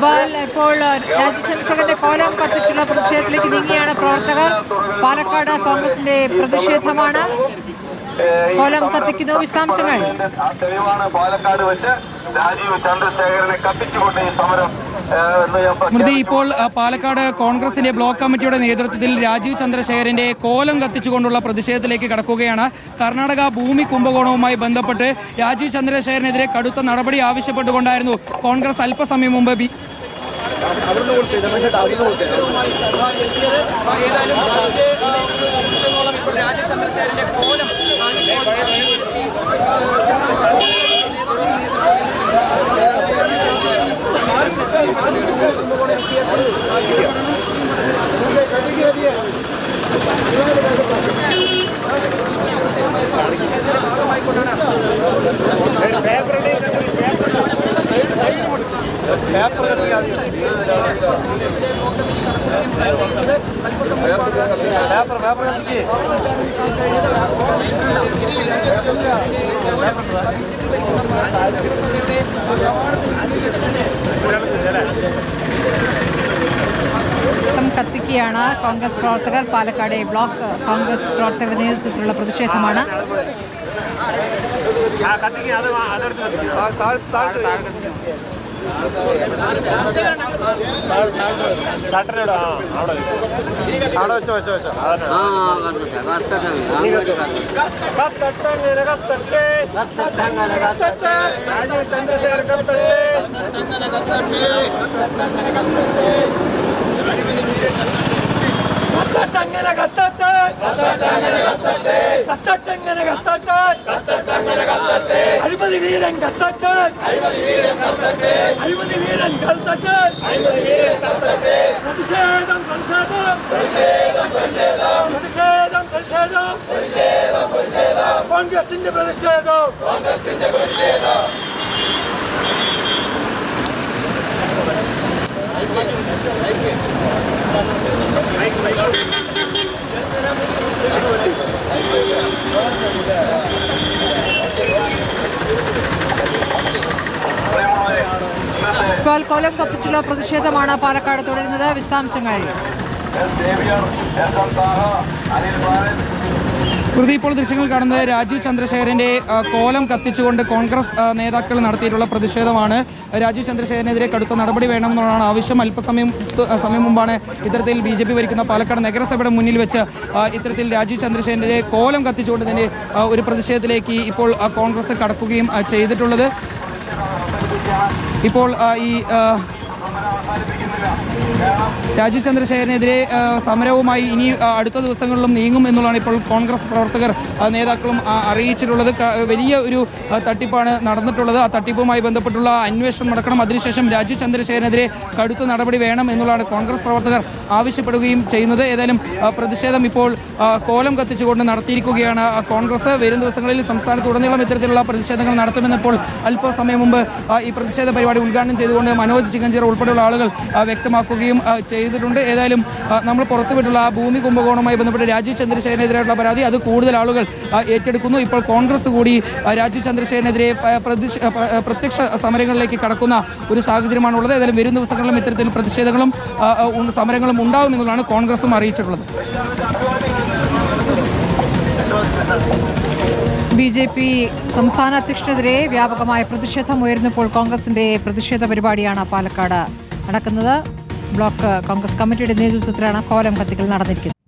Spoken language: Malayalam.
ഇക്ബാൽ ഇപ്പോൾ രാജീവ് ചന്ദ്രശേഖരന്റെ കോലം കത്തിച്ചുള്ള പ്രതിഷേധത്തിലേക്ക് നീങ്ങിയാണ് പ്രവർത്തകർ. പാലക്കാട് കോൺഗ്രസിന്റെ പ്രതിഷേധമാണ്. കോലം കത്തിക്കുന്നു. വിശദാംശങ്ങൾ. തെളിവാണ് പാലക്കാട് വെച്ച്. രാജീവ് ചന്ദ്രശേഖരനെ കത്തിച്ചുകൊണ്ട് ഈ സമരം സ്മൃതി ഇപ്പോൾ പാലക്കാട് കോൺഗ്രസിന്റെ ബ്ലോക്ക് കമ്മിറ്റിയുടെ നേതൃത്വത്തിൽ രാജീവ് ചന്ദ്രശേഖരന്റെ കോലം കത്തിച്ചുകൊണ്ടുള്ള പ്രതിഷേധത്തിലേക്ക് കടക്കുകയാണ്. കർണാടക ഭൂമി കുംഭകോണവുമായി ബന്ധപ്പെട്ട് രാജീവ് ചന്ദ്രശേഖരനെതിരെ കടുത്ത നടപടി ആവശ്യപ്പെട്ടുകൊണ്ടായിരുന്നു കോൺഗ്രസ് അല്പസമയം മുമ്പ് ബി കോലം പേപ്പർ പേപ്പർ എനിക്ക് ഒരാൾക്ക് കത്തിക്കുകയാണ് കോൺഗ്രസ് പ്രവർത്തകർ പാലക്കാട് ബ്ലോക്ക് കോൺഗ്രസ് പ്രവർത്തകരുടെ നേതൃത്വത്തിലുള്ള പ്രതിഷേധമാണ് അവിടെ വെച്ചോ വെച്ചോ വെച്ചോ രാജീവ് ചന്ദ്രശേഖരൻ കത്തട്ടെ കത്തട്ടങ്ങനെ കത്തട്ടെ. കത്തട്ടങ്ങനെ കത്തട്ടെ. അഴിമതി വീരൻ കത്തട്ടെ. അഴിമതി വീരൻ കത്തട്ടെ. പ്രതിഷേധം പ്രതിഷേധം. പ്രതിഷേധം പ്രതിഷേധം. കോൺഗ്രസിന്റെ പ്രതിഷേധം. ഇപ്പോൾ കോലം കത്തിച്ചുള്ള പ്രതിഷേധമാണ് പാലക്കാട് തുടരുന്നത്. വിശദാംശങ്ങൾ. സ്മൃതി ഇപ്പോൾ ദൃശ്യങ്ങൾ കാണുന്നത് രാജീവ് ചന്ദ്രശേഖരന്റെ കോലം കത്തിച്ചുകൊണ്ട് കോൺഗ്രസ് നേതാക്കൾ നടത്തിയിട്ടുള്ള പ്രതിഷേധമാണ്. രാജീവ് ചന്ദ്രശേഖരനെതിരെ കടുത്ത നടപടി വേണമെന്നുള്ളതാണ് ആവശ്യം. അല്പസമയം സമയം മുമ്പാണ് ഇത്തരത്തിൽ ബി ജെ പി ഭരിക്കുന്ന പാലക്കാട് നഗരസഭയുടെ മുന്നിൽ വെച്ച് ഇത്തരത്തിൽ രാജീവ് ചന്ദ്രശേഖരന്റെ കോലം കത്തിച്ചുകൊണ്ട് തന്നെ ഒരു പ്രതിഷേധത്തിലേക്ക് ഇപ്പോൾ കോൺഗ്രസ് കടക്കുകയും ചെയ്തിട്ടുള്ളത്. ഇപ്പോൾ ഈ ആ, രാജീവ് ചന്ദ്രശേഖരനെതിരെ സമരവുമായി ഇനി അടുത്ത ദിവസങ്ങളിലും നീങ്ങും എന്നുള്ളതാണ് ഇപ്പോൾ കോൺഗ്രസ് പ്രവർത്തകർ നേതാക്കളും അറിയിച്ചിട്ടുള്ളത്. വലിയ ഒരു തട്ടിപ്പാണ് നടന്നിട്ടുള്ളത്. ആ തട്ടിപ്പുമായി ബന്ധപ്പെട്ടുള്ള അന്വേഷണം നടക്കണം. അതിനുശേഷം രാജു ചന്ദ്രശേഖരനെതിരെ കടുത്ത നടപടി വേണം എന്നുള്ളതാണ് കോൺഗ്രസ് പ്രവർത്തകർ ആവശ്യപ്പെടുകയും ചെയ്യുന്നത്. ഏതായാലും പ്രതിഷേധം ഇപ്പോൾ കോലം കത്തിച്ചുകൊണ്ട് നടത്തിയിരിക്കുകയാണ്. കോൺഗ്രസ് വരും ദിവസങ്ങളിൽ സംസ്ഥാനത്തുടനീളം ഇത്തരത്തിലുള്ള പ്രതിഷേധങ്ങൾ നടത്തുമെന്നപ്പോൾ അല്പസമയം മുമ്പ് ഈ പ്രതിഷേധ പരിപാടി ഉദ്ഘാടനം ചെയ്തുകൊണ്ട് മനോജ് ചിങ്ങഞ്ചിറ ഉൾപ്പെടെയുള്ള ആളുകൾ വ്യക്തമാക്കുകയും ചെയ്തിട്ടുണ്ട്. ഏതായാലും നമ്മൾ പുറത്തുവിട്ടുള്ള ആ ഭൂമി കുംഭകോണവുമായി ബന്ധപ്പെട്ട് രാജീവ് ചന്ദ്രശേഖരനെതിരായിട്ടുള്ള പരാതി. അത് കൂടുതൽ ആളുകൾ ഏറ്റെടുക്കുന്നു. ഇപ്പോൾ കോൺഗ്രസ് കൂടി രാജീവ് ചന്ദ്രശേഖരനെതിരെ പ്രത്യക്ഷ സമരങ്ങളിലേക്ക് കടക്കുന്ന ഒരു സാഹചര്യമാണുള്ളത്. ഏതായാലും വരും ദിവസങ്ങളിലും ഇത്തരത്തിൽ പ്രതിഷേധങ്ങളും സമരങ്ങളും ഉണ്ടാകും എന്നുള്ളതാണ് കോൺഗ്രസും അറിയിച്ചിട്ടുള്ളത്. ബി ജെ പി സംസ്ഥാന അധ്യക്ഷനെതിരെ വ്യാപകമായ പ്രതിഷേധം ഉയർന്നപ്പോൾ കോൺഗ്രസിന്റെ പ്രതിഷേധ പരിപാടിയാണ് പാലക്കാട്. നടക്കുന്നത് ബ്ലോക്ക് കോൺഗ്രസ് കമ്മിറ്റിയുടെ നേതൃത്വത്തിലാണ് കോലം കത്തിക്കൽ നടന്നിരിക്കുന്നത്.